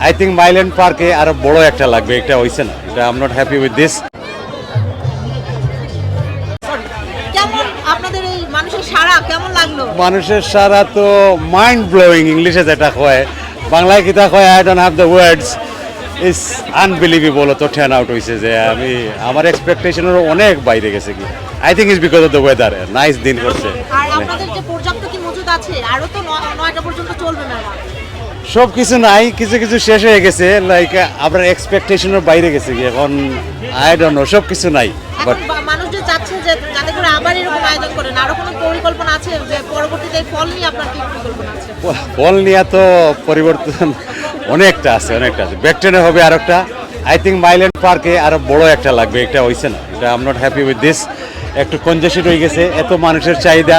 I think Mile End পার্কে আরও বড় একটা লাগবে এটা হইছে না। এটা I'm not happy with this মানুষের সারা তো মাইন্ড ব্লোয়িং ইংলিশে যেটা কয় বাংলায় কিতা কয় I don't have the words is unbelievable তো টেন আউট হয়েছে যে আমি আমার এক্সপেকটেশনের অনেক বাইরে গেছে কি। I think is because of the weather nice দিন করছে। আর আপনাদের যে পর্যাপ্ত কি মজুদ আছে আরও তো ন- নয়টা পর্যন্ত চলবে মেলা সব কিছু নাই কিছু কিছু শেষ হয়ে গেছে লাইক আপনার এক্সপেকটেশনের বাইরে গেছে কি এখন আই ডোন্ট নো সব কিছু নাই বাট মানুষ যে চাচ্ছে যে যাতে করে আবার এরকম আয়োজন করেন আরও কোনো পরিকল্পনা আছে যে পরবর্তীতে ফল নিয়ে আপনার কি পরিকল্পনা আছে? বল নিয়ে তো পরিবর্তন অনেকটা আছে অনেকটা আছে। ব্যাকটেনে হবে আর একটা আই থিঙ্ক মাইল্যান্ড পার্কে আরও বড় একটা লাগবে এটা হইছে না। এটা I'm not happy with this একটু কনজেশন হয়ে গেছে এত মানুষের চাহিদা।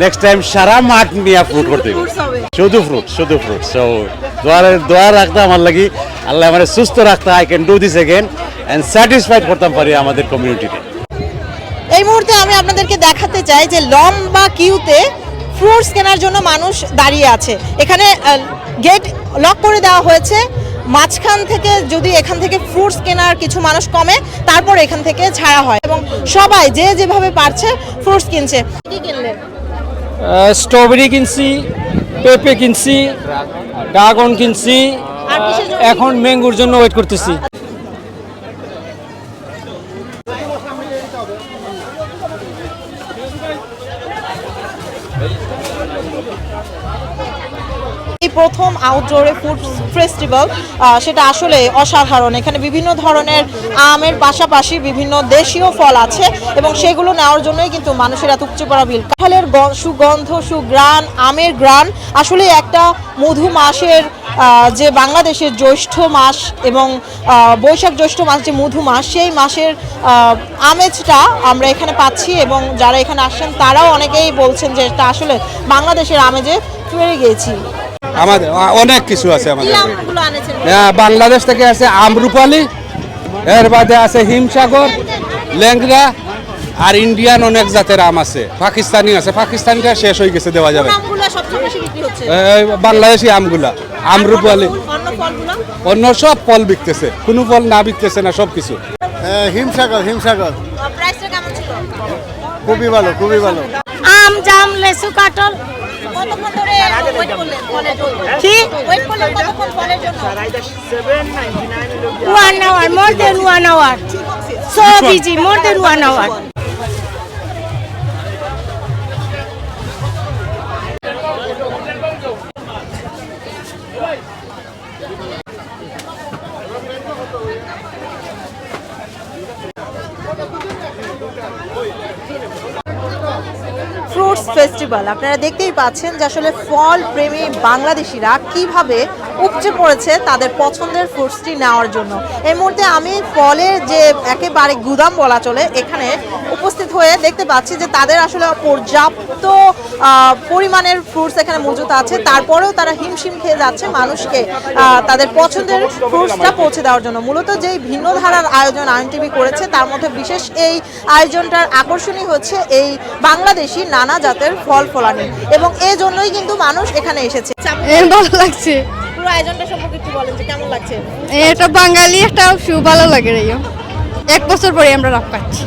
নেক্সট টাইম সারা মাঠ নিয়ে ফ্রুট করতে হবে। শুধু ফ্রুট শুধু ফ্রুট সো দোয়ারের দোয়া রাখতে আমার লাগি আল্লাহ আমার সুস্থ রাখতে I can do this again and satisfied করতাম পারি আমাদের কমিউনিটিতে এই মুহূর্তে আমি আপনাদেরকে দেখাতে চাই যে লম্বা কিউতে ফ্রুটস কেনার জন্য মানুষ দাঁড়িয়ে আছে। এখানে গেট লক করে দেওয়া হয়েছে। মাঝখান থেকে যদি এখান থেকে ফ্রুটস কেনার কিছু মানুষ কমে তারপর এখান থেকে ছাড়া হয়। এবং সবাই যে যেভাবে পারছে ফ্রুটস কিনছে। কি কিনলেন স্ট্রবেরি কিনছি পেঁপে কিনছি ড্রাগন কিনছি এখন ম্যাঙ্গুর জন্য ওয়েট করতেছি। এই প্রথম আউটডোরে ফুড ফেস্টিভ্যাল সেটা আসলে অসাধারণ। এখানে বিভিন্ন ধরনের আমের পাশাপাশি বিভিন্ন দেশীয় ফল আছে এবং সেগুলো নেওয়ার জন্যই কিন্তু মানুষের এত উপচে পড়া বিল কাঁঠালের সুগন্ধ সুগ্রাণ আমের গ্রান আসলে একটা মধু মাসের যে বাংলাদেশের জ্যৈষ্ঠ মাস এবং বৈশাখ জ্যৈষ্ঠ মাস যে মধু মাস, সেই মাসের আমেজটা আমরা এখানে পাচ্ছি এবং যারা এখানে আসছেন তারাও অনেকেই বলছেন যে এটা আসলে বাংলাদেশের আমেজে পেরে গিয়েছি। আমাদের অনেক কিছু আছে আমাদের। হ্যাঁ, বাংলাদেশ থেকে আছে আমরুপালি এর বাদে আছে হিমসাগর ল্যাংরা আর ইন্ডিয়ান অনেক জাতের আম আছে। পাকিস্তানি আছে পাকিস্তানিটা শেষ হয়ে গেছে দেওয়া যাবে। বাংলাদেশি আমগুলা আমরুপালি। অন্য সব ফল বিকতেছে কোনো ফল না বিকতেছে না সব কিছু। হিমসাগর হিমসাগর। প্রাইসটা কেমন ছিল? খুবই ভালো খুবই ভালো। আম জাম লেসু কাটল কতক্ষণ ধরে ওয়েট করলেন? ফলের জন্য। কি? ওয়েট করলেন কতক্ষণ কলের জন্য? One hour more than one hour so busy more than one hour fruits festival আপনারা দেখতেই পাচ্ছেন যে আসলে ফল প্রেমী বাংলাদেশিরা কীভাবে উপচে পড়েছে তাদের পছন্দের ফ্রুটসটি নেওয়ার জন্য। এই মুহূর্তে আমি ফলের যে একেবারে গুদাম বলা চলে, এখানে উপস্থিত হয়ে দেখতে পাচ্ছি যে তাদের আসলে পর্যাপ্ত পরিমাণের ফ্রুটস এখানে মজুত আছে। তারপরেও তারা হিমশিম খেয়ে যাচ্ছে মানুষকে তাদের পছন্দের ফ্রুটসটা পৌঁছে দেওয়ার জন্য। মূলত যেই ভিন্ন ধারার আয়োজন আইনটিভি করেছে, তার মধ্যে বিশেষ এই আয়োজনটার আকর্ষণীয় হচ্ছে এই বাংলাদেশি নানা জাতের ফল ফলানি এবং এজন্যই কিন্তু মানুষ এখানে এসেছে। ভালো লাগছে। পুরো আয়োজনটা সম্পর্কে একটু বলেন যে কেমন লাগছে? এটা বাঙালি একটা শু ভালো লাগে এক বছর পরে আমরা রাখ কাটছি